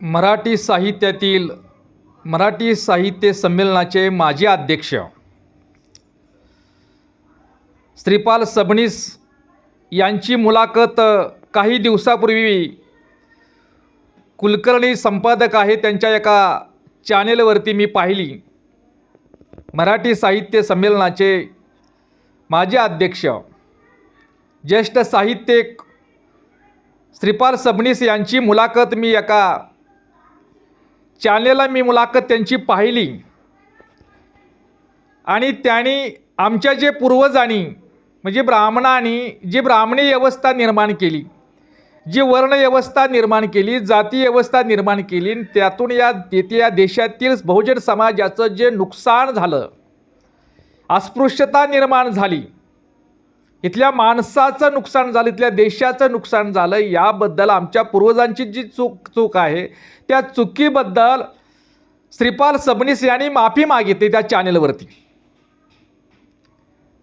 मराठी साहित्यातील मराठी साहित्य संमेलनाचे माजी अध्यक्ष श्रीपाल सबनीस यांची मुलाखत काही दिवसापूर्वी कुलकर्णी संपादक आहे त्यांच्या एका चॅनेलवरती मी पाहिली. मराठी साहित्य संमेलनाचे माजी अध्यक्ष ज्येष्ठ साहित्यिक श्रीपाल सबनीस यांची मुलाखत मी एका चॅनेलला मी मुलाखत त्यांची पाहिली. आणि त्यांनी आमच्या जे पूर्वजांनी म्हणजे ब्राह्मणांनी जी ब्राह्मणी व्यवस्था निर्माण केली जी वर्ण व्यवस्था निर्माण केली जाती व्यवस्था निर्माण केली आणि त्यातून या तेथे या देशातील बहुजन समाजाचं जे नुकसान झालं अस्पृश्यता निर्माण झाली इथल्या माणसाचं नुकसान झालं इथल्या देशाचं नुकसान झालं याबद्दल आमच्या पूर्वजांची जी चूक चूक आहे त्या चुकीबद्दल श्रीपाल सबनीस यांनी माफी मागितली त्या चॅनेलवरती.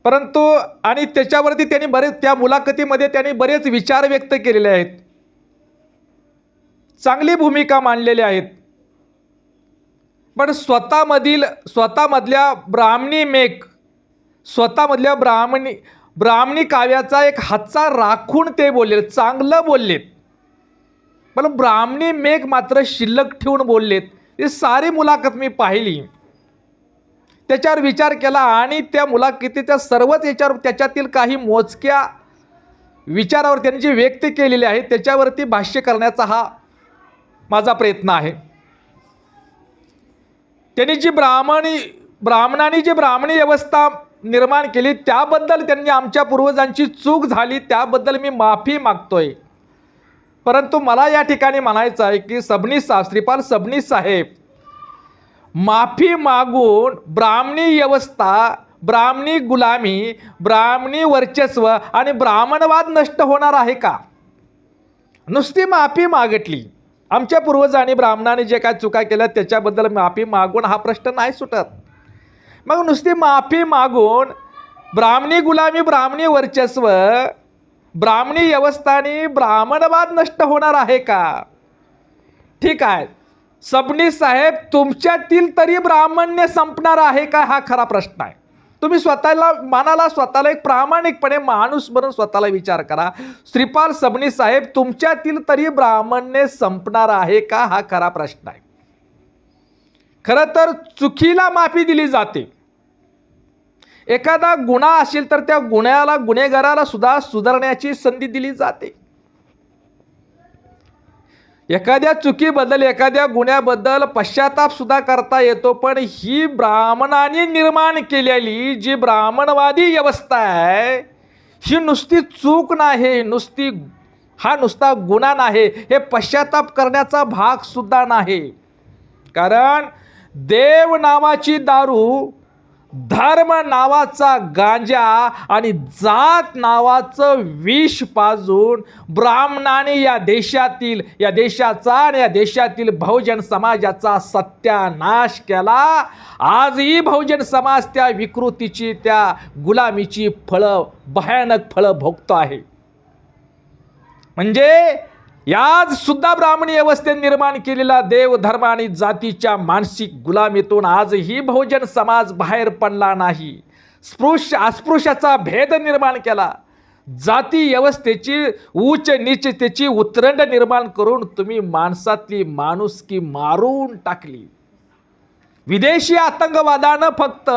परंतु आणि त्याच्यावरती त्यांनी बरेच त्या मुलाखतीमध्ये त्यांनी बरेच विचार व्यक्त केलेले आहेत. चांगली भूमिका मांडलेल्या आहेत. पण स्वतःमधील स्वतःमधल्या ब्राह्मणी मेक स्वतःमधल्या ब्राह्मणी ब्राह्मणी काव्याचा एक हातचा राखून ते बोलले चांगलं बोललेत. पण ब्राह्मणी मेघ मात्र शिल्लक ठेवून बोललेत. ही सारी मुलाखत मी पाहिली. त्याच्यावर विचार केला आणि त्या मुलाखतीच्या सर्वच याच्यावर त्याच्यातील काही मोजक्या विचारावर त्यांनी जे व्यक्त केलेले आहे त्याच्यावरती भाष्य करण्याचा हा माझा प्रयत्न आहे. त्यांनी जी ब्राह्मणी ब्राह्मणांनी जी ब्राह्मणी व्यवस्था निर्माण केली त्याबद्दल त्यांनी आमच्या पूर्वजांची चूक झाली त्याबद्दल मी माफी मागतोय. परंतु मला या ठिकाणी म्हणायचं आहे की सबनीस सा श्रीपाल सबनीस साहेब माफी मागून ब्राह्मणी व्यवस्था ब्राह्मणी गुलामी ब्राह्मणी वर्चस्व आणि ब्राह्मणवाद नष्ट होणार आहे का? नुसती माफी मागितली. आमच्या पूर्वजांनी ब्राह्मणाने जे काय चुका केल्या त्याच्याबद्दल माफी मागून हा प्रश्न नाही सुटत. मग नुसती माफी मागून ब्राह्मणी गुलामी ब्राह्मणी वर्चस्व ब्राह्मणी व्यवस्थानी ब्राह्मणवाद नष्ट होणार आहे का? ठीक आहे. सबनीस साहेब तुमच्यातील तरी ब्राह्मण्य संपणार आहे का? हा खरा प्रश्न आहे. तुम्ही स्वतःला मनाला स्वतःला एक प्रामाणिकपणे माणूस म्हणून स्वतःला विचार करा. श्रीपाल सबनीस साहेब तुमच्यातील तरी ब्राह्मण्य संपणार आहे का? हा खरा प्रश्न आहे. खरं तर चुकीला माफी दिली जाते. एखादा गुन्हा असेल तर त्या गुन्ह्याला गुन्हेगाराला सुद्धा सुधारण्याची संधी दिली जाते. एखाद्या चुकीबद्दल एखाद्या गुन्ह्याबद्दल पश्चाताप सुद्धा करता येतो पण ही ब्राह्मणाने निर्माण केलेली जी ब्राह्मणवादी व्यवस्था आहे ही नुसती चूक नाही नुसती हा नुसता गुन्हा नाही हे पश्चाताप करण्याचा भाग सुद्धा नाही. कारण देव नावाची दारू धर्म नावाचा गांजा आणि जात नावाचं विष पाजून ब्राह्मणाने या देशातील या देशाचा आणि या देशातील बहुजन समाजाचा सत्यानाश केला. आजही बहुजन समाज त्या विकृतीची त्या गुलामीची फळं भयानक फळं भोगतो आहे. म्हणजे याज सुद्धा ब्राह्मणी व्यवस्थेत निर्माण केलेला देव धर्म आणि जातीच्या मानसिक गुलामीतून आजही बहुजन समाज बाहेर पडला नाही. स्पृश्य अस्पृश्याचा भेद निर्माण केला. जाती व्यवस्थेची उच्च नीचतेची उतरंड निर्माण करून तुम्ही माणसातली माणुसकी मारून टाकली. विदेशी आतंकवादानं फक्त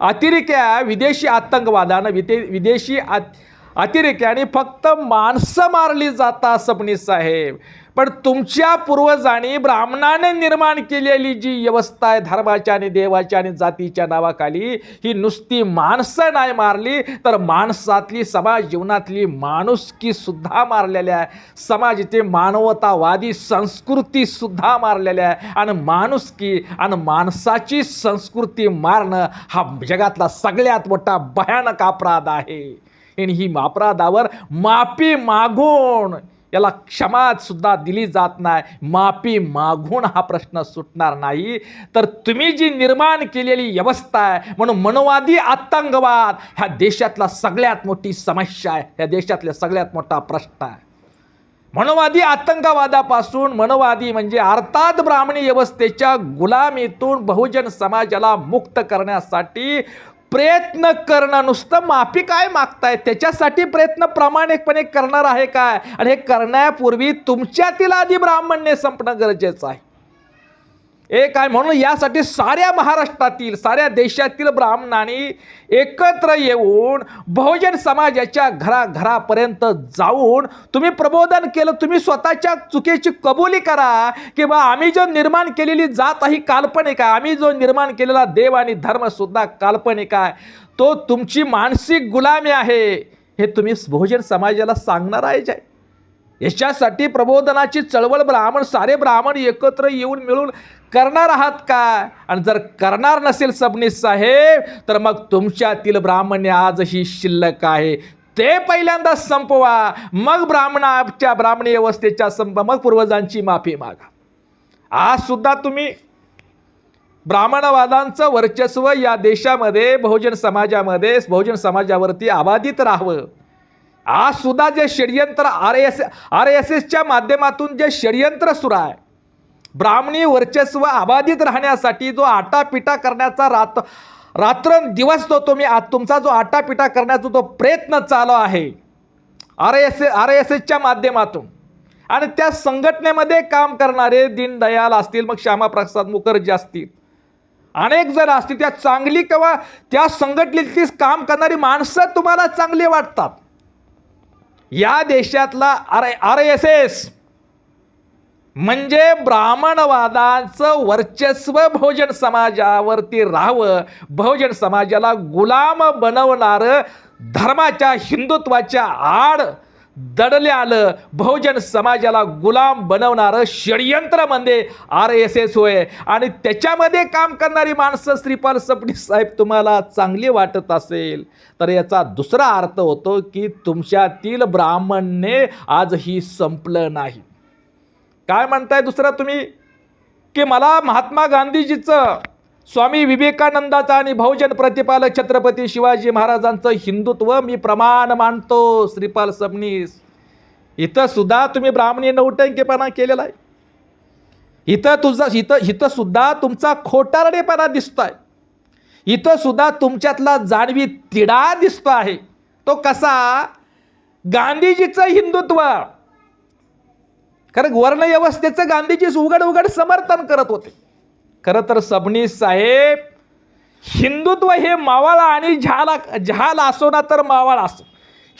अतिरिक्त विदेशी आतंकवादानं विदे विदेशी आत अतिरेक्याने फक्त माणसं मारली जातात सबनीस साहेब पण तुमच्या पूर्वजांनी ब्राह्मणाने निर्माण केलेली जी व्यवस्था आहे धर्माच्या आणि देवाच्या आणि जातीच्या नावाखाली ही नुसती माणसं नाही मारली तर माणसातली समाज जीवनातली माणुसकी सुद्धा मारलेल्या आहे. समाजाची मानवतावादी संस्कृती सुद्धा मारलेल्या आहे. आणि माणुसकी आणि माणसाची संस्कृती मारणं हा जगातला सगळ्यात मोठा भयानक अपराध आहे. आणि ही अपराधावर माफी मागून याला क्षमातसुद्धा दिली जात नाही. माफी मागून हा प्रश्न सुटणार नाही. तर तुम्ही जी निर्माण केलेली व्यवस्था आहे म्हणून मनोवादी आतंकवाद ह्या देशातला सगळ्यात मोठी समस्या आहे. ह्या देशातला सगळ्यात मोठा प्रश्न आहे. मनोवादी आतंकवादापासून मनोवादी म्हणजे अर्थात ब्राह्मणी व्यवस्थेच्या गुलामीतून बहुजन समाजाला मुक्त करण्यासाठी प्रयत्न करणं नुसतं माफी काय मागताय? त्याच्यासाठी प्रयत्न प्रामाणिकपणे करणार आहे काय? आणि हे करण्यापूर्वी तुमच्यातील आधी ब्राह्मण्य संपणं गरजेचं आहे. एक आहे म्हणून यासाठी साऱ्या महाराष्ट्रातील साऱ्या देशातील ब्राह्मणांनी एकत्र येऊन बहुजन समाजाच्या घराघरापर्यंत जाऊन तुम्ही प्रबोधन केलं तुम्ही स्वतःच्या चुकीची कबुली करा की बा आम्ही जो निर्माण केलेली जात ही काल्पनिक आहे आम्ही जो निर्माण केलेला देव आणि धर्मसुद्धा काल्पनिक आहे तो तुमची मानसिक गुलामी आहे हे तुम्ही बहुजन समाजाला सांगणार आहे जे याच्यासाठी प्रबोधनाची चळवळ ब्राह्मण सारे ब्राह्मण एकत्र येऊन मिळून करणार आहात का? आणि जर करणार नसेल सबनीस साहेब तर मग तुमच्यातील ब्राह्मण्य आजही शिल्लक आहे. ते पहिल्यांदा संपवा. मग ब्राह्मणाच्या ब्राह्मणी व्यवस्थेच्या संप मग पूर्वजांची माफी मागा. आज सुद्धा तुम्ही ब्राह्मणवादांचं वर्चस्व या देशामध्ये बहुजन समाजामध्ये बहुजन समाजावरती अबाधित राहावं. आज सुद्धा जे षडयंत्र आर एस आर एस एसच्या माध्यमातून जे षडयंत्र सुरू आहे ब्राह्मणी वर्चस्व अबाधित राहण्यासाठी जो आटापिटा करण्याचा रात रात्रंदिवस तो तुम्ही आज तुमचा जो आटापिटा करण्याचा जो प्रयत्न चालू आहे आर एस आर एस एसच्या माध्यमातून आणि त्या संघटनेमध्ये काम करणारे दीनदयाल असतील मग श्यामाप्रसाद मुखर्जी असतील अनेक जण असतील त्या चांगली किंवा त्या संघटनेतलीच काम करणारी माणसं तुम्हाला चांगली वाटतात. या देशातला आर आर एस एस म्हणजे ब्राह्मणवादाचं वर्चस्व बहुजन समाजावरती राहावं. बहुजन समाजाला गुलाम बनवणारं धर्माच्या हिंदुत्वाच्या आड दडले आलं. बहुजन समाजाला गुलाम बनवणारं षडयंत्र म्हणजे आर एस एस होय. आणि त्याच्यामध्ये काम करणारी माणसं श्रीपाल सबनीस साहेब तुम्हाला चांगली वाटत असेल. तर याचा दुसरा अर्थ होतो की तुमच्यातील ब्राह्मणने आजही संपलं नाही. काय म्हणताय दुसरं तुम्ही? की मला महात्मा गांधीजीचं स्वामी विवेकानंदाचा आणि बहुजन प्रतिपालक छत्रपती शिवाजी महाराजांचं हिंदुत्व मी प्रमाण मानतो श्रीपाल सबनीस. इथं सुद्धा तुम्ही ब्राह्मणी नौटंकेपणा केलेला आहे. इथं तुझं इथं इथं सुद्धा तुमचा खोटारडेपणा दिसतोय. इथं सुद्धा तुमच्यातला जाणवी तिडा दिसतो आहे. तो कसा? गांधीजीचं हिंदुत्व. कारण वर्णव्यवस्थेचं गांधीजी उघड उघड समर्थन करत होते. खरं तर सबनीस साहेब हिंदुत्व हे मावाळा आणि झाला झाल असो ना तर मावाळा असो.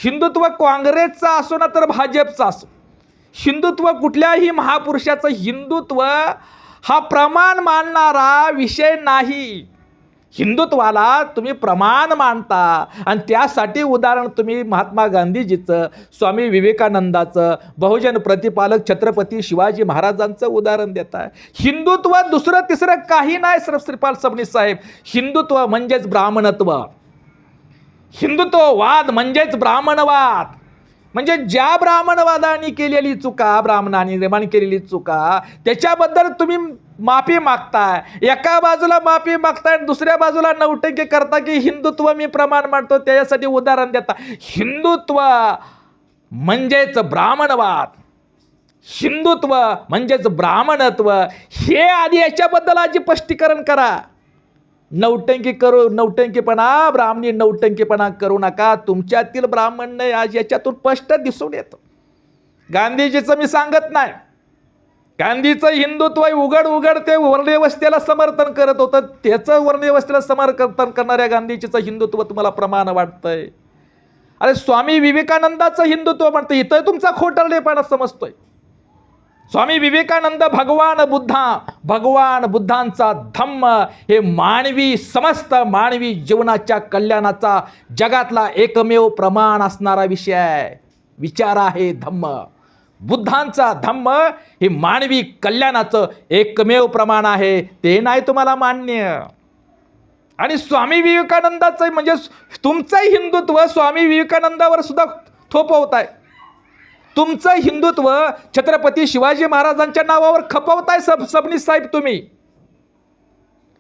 हिंदुत्व काँग्रेसचा असो ना तर भाजपचा असो. हिंदुत्व कुठल्याही महापुरुषाचं हिंदुत्व हा प्रमाण मानणारा विषय नाही. हिंदुत्वाला तुम्ही प्रमाण मानता. आणि त्यासाठी उदाहरण तुम्ही महात्मा गांधीजीचं स्वामी विवेकानंदाचं बहुजन प्रतिपालक छत्रपती शिवाजी महाराजांचं उदाहरण देताय. हिंदुत्व दुसरं तिसरं काही नाही सर श्रीपाल सबनीस साहेब. हिंदुत्व म्हणजेच ब्राह्मणत्व. हिंदुत्ववाद म्हणजेच ब्राह्मणवाद. म्हणजे ज्या ब्राह्मणवादाने केलेली चुका ब्राह्मणाने निर्माण केलेली चुका त्याच्याबद्दल तुम्ही माफी मागताय. एका बाजूला माफी मागताय आणि दुसऱ्या बाजूला नवटंकी करता की हिंदुत्व मी प्रमाण मानतो त्याच्यासाठी उदाहरण देता. हिंदुत्व म्हणजेच ब्राह्मणवाद. हिंदुत्व म्हणजेच ब्राह्मणत्व. हे आधी याच्याबद्दल आधी स्पष्टीकरण करा. नौटंकी करू नौटंकीपणा ब्राह्मणी नौटंकीपणा करू नका. तुमच्यातील ब्राह्मण आज याच्यातून स्पष्ट दिसून येतं. गांधीजीचं मी सांगत नाही. गांधीचं हिंदुत्व उघड उघड ते वर्णव्यवस्थेला समर्थन करत होतं. त्याचं वर्णव्यवस्थेला समर्थन करणाऱ्या गांधीजीचं हिंदुत्व तुम्हाला प्रमाण वाटतंय. अरे स्वामी विवेकानंदाचं हिंदुत्व म्हणतं इथं तुमचा खोटरलेपणा समजतोय. स्वामी विवेकानंद भगवान बुद्धा भगवान बुद्धांचा धम्म हे मानवी समस्त मानवी जीवनाच्या कल्याणाचा जगातला एकमेव प्रमाण असणारा विषय आहे. विचार आहे धम्म. बुद्धांचा धम्म हे मानवी कल्याणाचं एकमेव प्रमाण आहे ते नाही तुम्हाला मान्य. आणि स्वामी विवेकानंदाचं म्हणजे तुमचं हिंदुत्व स्वामी विवेकानंदावर सुद्धा आहे तुमचं हिंदुत्व छत्रपती शिवाजी महाराजांच्या नावावर खपवताय सब सबनीस साहेब तुम्ही.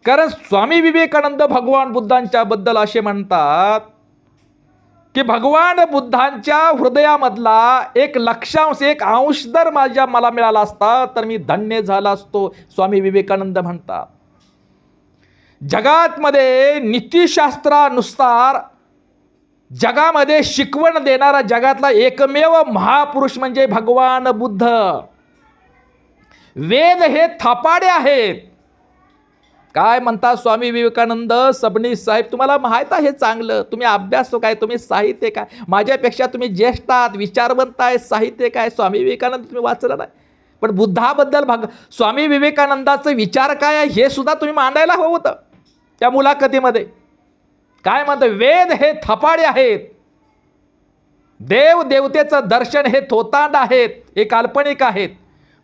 कारण स्वामी विवेकानंद भगवान बुद्धांच्या बद्दल असे म्हणतात की भगवान बुद्धांच्या हृदयामधला एक लक्षांश एक अंश जर माझ्या मला मिळाला असता तर मी धन्य झाला असतो स्वामी विवेकानंद म्हणतात. जगातमध्ये नीतीशास्त्रानुसार नीतिशास्त्रानुसार जगामध्ये शिकवण देणारा जगातला एकमेव महापुरुष म्हणजे भगवान बुद्ध. वेद हे थापाडे आहेत. काय म्हणतात स्वामी विवेकानंद? सबनीस साहेब तुम्हाला माहीत आहे चांगलं. तुम्ही अभ्यास काय? तुम्ही साहित्य काय? माझ्यापेक्षा तुम्ही ज्येष्ठ आहात विचारवंत आहे साहित्य काय? स्वामी विवेकानंद तुम्ही वाचलं नाही. पण बुद्धाबद्दल भाग स्वामी विवेकानंदाचं विचार काय आहे हे सुद्धा तुम्ही मांडायला हवं होतं. त्या मुलाखतीमध्ये. काय म्हणतं? वेद हे थपाडे आहेत. देव देवतेचं दर्शन हे थोतांड आहेत. हे काल्पनिक आहेत.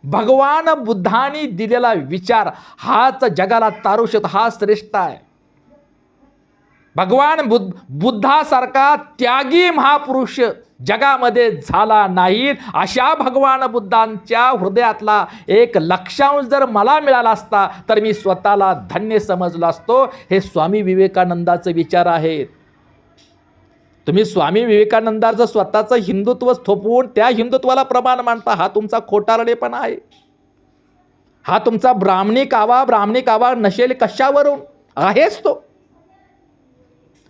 भगवान बुद्धाने दिलेला विचार हाच जगाला तारू शकतो हा श्रेष्ठ आहे. भगवान बुद्ध बुद्धासारखा त्यागी महापुरुष जगामध्ये झाला नाही. अशा भगवान बुद्धांच्या हृदयातला एक लक्षांश जर मला मिळाला असता तर मी स्वतःला धन्य समजलो असतो. हे स्वामी विवेकानंदाचे विचार आहेत. तुम्ही स्वामी विवेकानंदाचं स्वतःचं हिंदुत्व थोपवून त्या हिंदुत्वाला प्रमाण मानता हा तुमचा खोटारडेपणा आहे. हा तुमचा ब्राह्मणी कावा ब्राह्मणी कावा नशेल कशावरून? आहेच तो.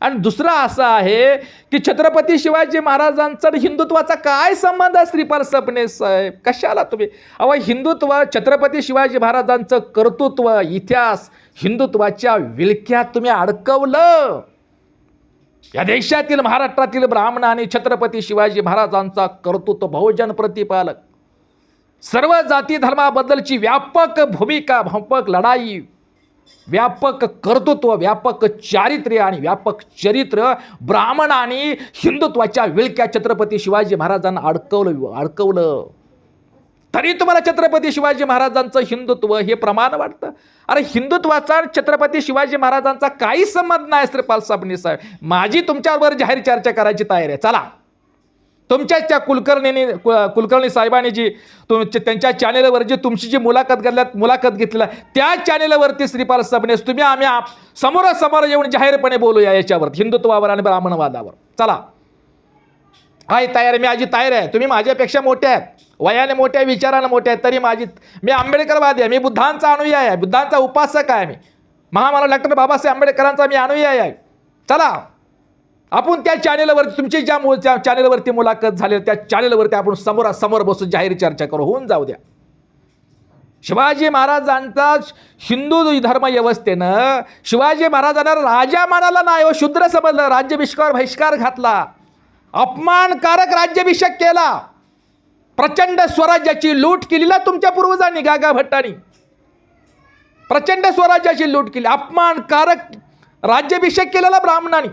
आणि दुसरा असा आहे की छत्रपती शिवाजी महाराजांचा हिंदुत्वाचा काय संबंध आहे श्रीपाल सपने साहेब? कशाला तुम्ही? अव हिंदुत्व छत्रपती शिवाजी महाराजांचं कर्तृत्व इतिहास हिंदुत्वाच्या विलक्यात तुम्ही अडकवलं. या देशातील महाराष्ट्रातील ब्राह्मण आणि छत्रपती शिवाजी महाराजांचा कर्तृत्व बहुजन प्रतिपालक. सर्व जाती धर्माबद्दलची व्यापक भूमिका भंपक लढाई व्यापक कर्तृत्व व्यापक चारित्र्य आणि व्यापक चरित्र ब्राह्मण आणि हिंदुत्वाच्या विळक्या छत्रपती शिवाजी महाराजांना अडकवलं अडकवलं. तरी तुम्हाला छत्रपती शिवाजी महाराजांचं हिंदुत्व हे प्रमाण वाटतं. अरे हिंदुत्वाचा छत्रपती शिवाजी महाराजांचा काही संबंध नाही श्रीपाल साबणे साहेब. माझी तुमच्यावर जाहीर चर्चा करायची तयारी आहे. चला. तुमच्याच त्या कुलकर्णीने कु- कुलकर्णी साहेबांनी जी तुम त्यांच्या चॅनेलवर जी तुमची जी मुलाखत घेतल्यात मुलाखत घेतलेला त्या चॅनेलवरती श्रीपाल सबनेस तुम्ही आम्ही समोरासमोर येऊन जाहीरपणे बोलूया याच्यावर हिंदुत्वावर आणि ब्राह्मणवादावर. चला. आहे तयार आहे मी आजी तयार आहे. तुम्ही माझ्यापेक्षा मोठे आहेत. वयाने मोठ्या विचाराने मोठे आहेत तरी माझी मी आंबेडकरवादी आहे मी बुद्धांचा अनुयायी आहे बुद्धांचा उपासक आहे मी. महामानव डॉक्टर बाबासाहेब आंबेडकरांचा मी अनुयायी आहे. चला. आपण त्या चॅनेलवरती तुमची ज्या मु त्या चॅनेलवरती मुलाखत झाली त्या चॅनेलवरती आपण समोरासमोर बसून जाहीर चर्चा करू. होऊन जाऊ द्या. शिवाजी महाराजांचा हिंदू धर्म व्यवस्थेनं शिवाजी महाराजांना राजा मानाला नाही हो शूद्र समजलं राज्याभिषेकावर बहिष्कार घातला. अपमानकारक राज्याभिषेक केला. प्रचंड स्वराज्याची लूट केली ना तुमच्या पूर्वजांनी गागा भट्टानी. प्रचंड स्वराज्याची लूट केली. अपमानकारक राज्याभिषेक केलेला ब्राह्मणांनी.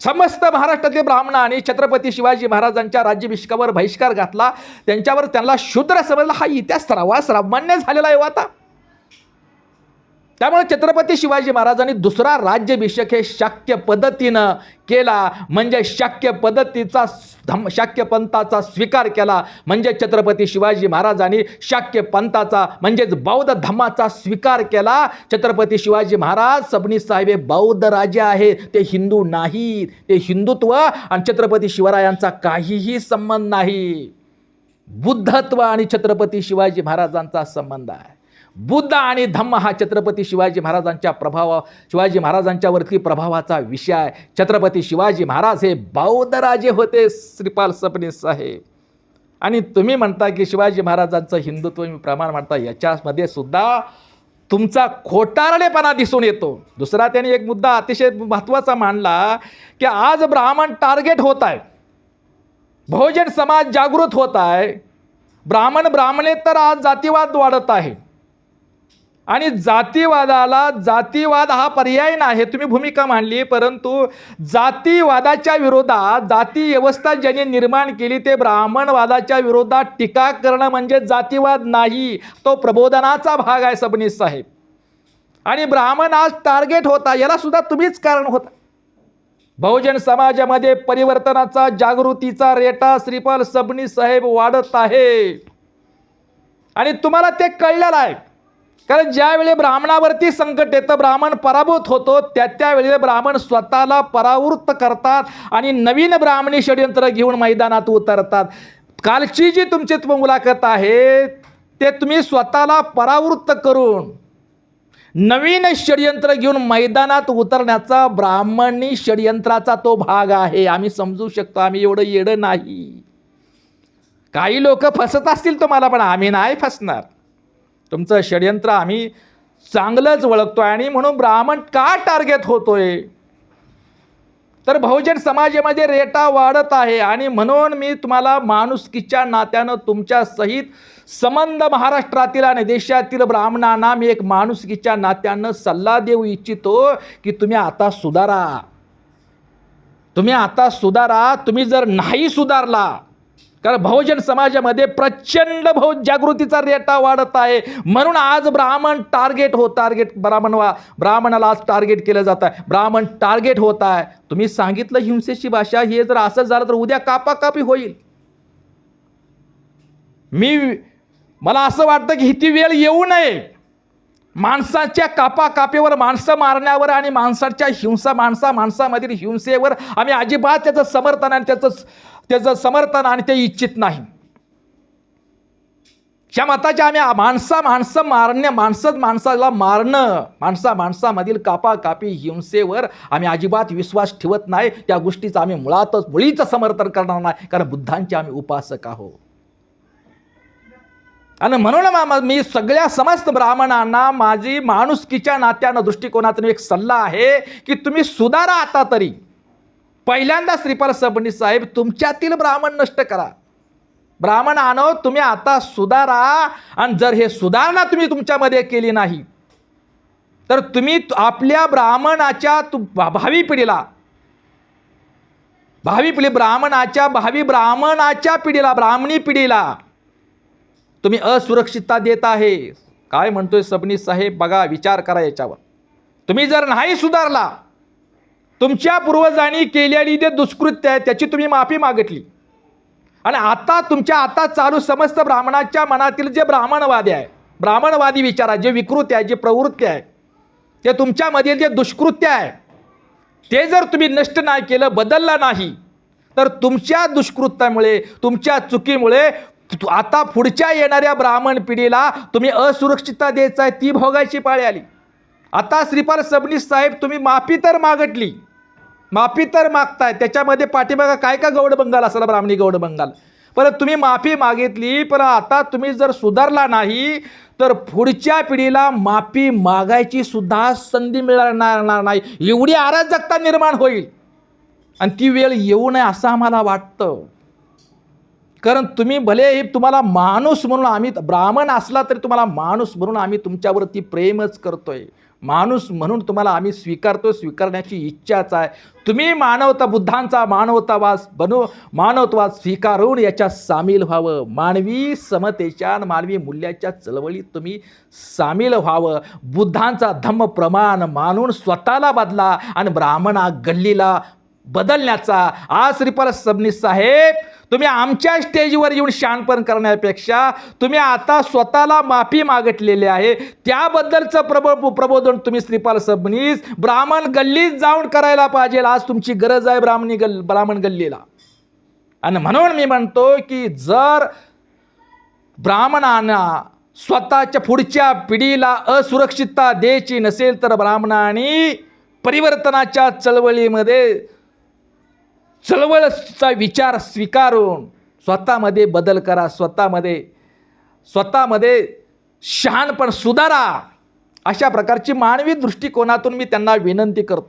समस्त महाराष्ट्रातील ब्राह्मणांनी छत्रपती शिवाजी महाराजांच्या राज्याभिषेकावर बहिष्कार घातला. त्यांच्यावर त्यांना शूद्र समजला. हा इतिहास सर्वांस सामान्य झालेला आहे हो आता. त्यामुळे छत्रपती शिवाजी महाराजांनी दुसरा राज्याभिषेक हे शक्य पद्धतीनं केला. म्हणजे शक्य पद्धतीचा धम शाक्य पंथाचा स्वीकार केला. म्हणजे छत्रपती शिवाजी महाराजांनी शाक्य पंथाचा म्हणजेच बौद्ध धम्माचा स्वीकार केला. छत्रपती शिवाजी महाराज सबनी साहेब हे बौद्ध राजे आहेत. ते हिंदू नाहीत. ते हिंदुत्व आणि छत्रपती शिवरायांचा काहीही संबंध नाही. बुद्धत्व आणि छत्रपती शिवाजी महाराजांचा संबंध आहे. बुद्ध आणि धम्म हा छत्रपती शिवाजी महाराजांच्या प्रभावा शिवाजी महाराजांच्यावरती प्रभावाचा विषय आहे. छत्रपती शिवाजी महाराज हे बौद्ध राजे होते श्रीपाल सपने साहेब. आणि तुम्ही म्हणता की शिवाजी महाराजांचं हिंदुत्व मी प्रमाण म्हणता याच्यामध्ये सुद्धा तुमचा खोटारडेपणा दिसून येतो. दुसरा त्याने एक मुद्दा अतिशय महत्त्वाचा मांडला की आज ब्राह्मण टार्गेट होत आहे बहुजन समाज जागृत होत आहे ब्राह्मण ब्राह्मणेतर आज जातीवाद वाढत आहे. आणि जातीवादाला जातीवाद हा पर्याय नाही. तुम्ही भूमिका मांडली परंतु जातीवादाच्या विरोधात जाती व्यवस्था ज्यांनी निर्माण केली ते ब्राह्मणवादाच्या विरोधात टीका करणं म्हणजे जातीवाद नाही. तो प्रबोधनाचा भाग आहे सबनीस साहेब. आणि ब्राह्मण आज टार्गेट होता याला सुद्धा तुम्हीच कारण होता. बहुजन समाजामध्ये परिवर्तनाचा जागृतीचा रेटा श्रीपाल सबनी साहेब वाढत आहे. आणि तुम्हाला ते कळलेलं आहे. कारण ज्यावेळी ब्राह्मणावरती संकट येतं ब्राह्मण पराभूत होतो त्या त्यावेळी ब्राह्मण स्वतःला परावृत्त करतात आणि नवीन ब्राह्मणी षडयंत्र घेऊन मैदानात उतरतात. कालची जी तुमची मुलाखत आहे ते तुम्ही स्वतःला परावृत्त करून नवीन षडयंत्र घेऊन मैदानात उतरण्याचा ब्राह्मणी षडयंत्राचा तो भाग आहे. आम्ही समजू शकतो आम्ही एवढं येडं नाही. काही लोक फसत असतील तुम्हाला पण आम्ही नाही फसणार. तुमचं षडयंत्र आम्ही चांगलंच ओळखतोय आणि म्हणून ब्राह्मण का टार्गेट होतोय? तर बहुजन समाजामध्ये रेटा वाढत आहे आणि म्हणून मी तुम्हाला माणुसकीच्या नात्यानं तुमच्या सहित संबंध महाराष्ट्रातील आणि देशातील ब्राह्मणांना मी एक माणुसकीच्या नात्यानं सल्ला देऊ इच्छितो की तुम्ही आता सुधारा. तुम्ही आता सुधारा. तुम्ही जर नाही सुधारला कारण बहुजन समाजामध्ये प्रचंड बहु जागृतीचा रेटा वाढत आहे. म्हणून आज ब्राह्मण टार्गेट हो टार्गेट ब्राह्मण वा ब्राह्मणाला आज टार्गेट केलं जात आहे. ब्राह्मण टार्गेट होत आहे. तुम्ही सांगितलं हिंसेची भाषा हे जर असं झालं तर उद्या कापाकापी होईल. मी मला असं वाटतं की ही वेळ येऊ नये. माणसाच्या कापाकापीवर माणसं मारण्यावर आणि माणसाच्या हिंसा माणसा माणसामधील हिंसेवर आम्ही अजिबात त्याचं समर्थन आणि त्याचं त्याचं समर्थन आणि ते इच्छित नाही. ह्या मताच्या आम्ही माणसा माणसं मारण्या माणसं माणसाला मारणं माणसा माणसामधील कापाकापी हिंसेवर आम्ही अजिबात विश्वास ठेवत नाही. त्या गोष्टीचं आम्ही मुळातच मुळीचं समर्थन करणार नाही. कारण बुद्धांचे आम्ही उपासक आहोत. आणि म्हणून मा- मी सगळ्या समस्त ब्राह्मणांना माझी माणुसकीच्या नात्यानं दृष्टिकोनातून एक सल्ला आहे की तुम्ही सुधारा आता तरी. पहिल्यांदा श्रीपाल सबनीस साहेब तुमच्यातील ब्राह्मण नष्ट करा. ब्राह्मण आणो तुम्ही आता सुधारा आणि जर हे सुधारणा तुम्ही तुमच्यामध्ये केली नाही तर तुम्ही आपल्या ब्राह्मणाच्या तु- भा- भावी पिढीला भावी पिढी ब्राह्मणाच्या भावी ब्राह्मणाच्या पिढीला ब्राह्मणी पिढीला तुम्ही असुरक्षितता देत आहे. काय म्हणतोय सबनीस साहेब? बघा विचार करा याच्यावर. तुम्ही जर नाही सुधारला तुमच्या पूर्वजांनी केलेली जे दुष्कृत्य आहे त्याची तुम्ही माफी मागितली. आणि आता तुमच्या आता चालू समस्त ब्राह्मणाच्या मनातील जे ब्राह्मणवादी आहे ब्राह्मणवादी विचार आहे जे विकृती आहे जे प्रवृत्ती आहे ते तुमच्यामधील जे दुष्कृत्य आहे ते जर तुम्ही नष्ट नाही केलं बदललं नाही तर तुमच्या दुष्कृत्यामुळे तुमच्या चुकीमुळे आता पुढच्या येणाऱ्या ब्राह्मण पिढीला तुम्ही असुरक्षितता द्यायचा आहे ती भोगायची पाळी आली. आता श्रीपाल सबनीस साहेब तुम्ही माफी तर मागटली. माफी तर मागताय. त्याच्यामध्ये पाठीमागा काय का गौड बंगाल असाला ब्राह्मणी गौड बंगाल? परत तुम्ही माफी मागितली पण आता तुम्ही जर सुधारला नाही तर पुढच्या पिढीला माफी मागायची सुद्धा संधी मिळणार नाही. एवढी अराजकता निर्माण होईल. आणि ती वेळ येऊ नये असं आम्हाला वाटतं. कारण तुम्ही भलेही तुम्हाला माणूस म्हणून आम्ही ब्राह्मण असला तरी तुम्हाला माणूस म्हणून आम्ही तुमच्यावरती प्रेमच करतोय. माणूस म्हणून तुम्हाला आम्ही स्वीकारतो स्वीकारण्याची इच्छाच आहे. तुम्ही मानवता बुद्धांचा मानवतावाद बनू मानवतावाद स्वीकारून याच्यात सामील व्हावं. मानवी समतेच्या मानवी मूल्याच्या चळवळीत तुम्ही सामील व्हावं. बुद्धांचा धम्म प्रमाण मानून स्वतःला बदला आणि ब्राह्मणा गल्लीला बदलण्याचा. आज श्रीपाल सबनीस साहेब तुम्ही आमच्या स्टेजवर येऊन शानपण करण्यापेक्षा तुम्ही आता स्वतःला माफी मागितलेली आहे. त्याबद्दलचं प्रबो प्रबोधन तुम्ही श्रीपाल सबनीस ब्राह्मण गल्लीत जाऊन करायला पाहिजे. आज तुमची गरज आहे ब्राह्मणी गल ब्राह्मण गल्लीला. आणि म्हणून मी म्हणतो की जर ब्राह्मणांना स्वतःच्या पुढच्या पिढीला असुरक्षितता द्यायची नसेल तर ब्राह्मणांनी परिवर्तनाच्या चळवळीमध्ये चळवळचा विचार स्वीकारून स्वतःमध्ये बदल करा स्वतःमध्ये स्वतःमध्ये शहाणपण सुधारा अशा प्रकारची मानवी दृष्टिकोनातून मी त्यांना विनंती करतो.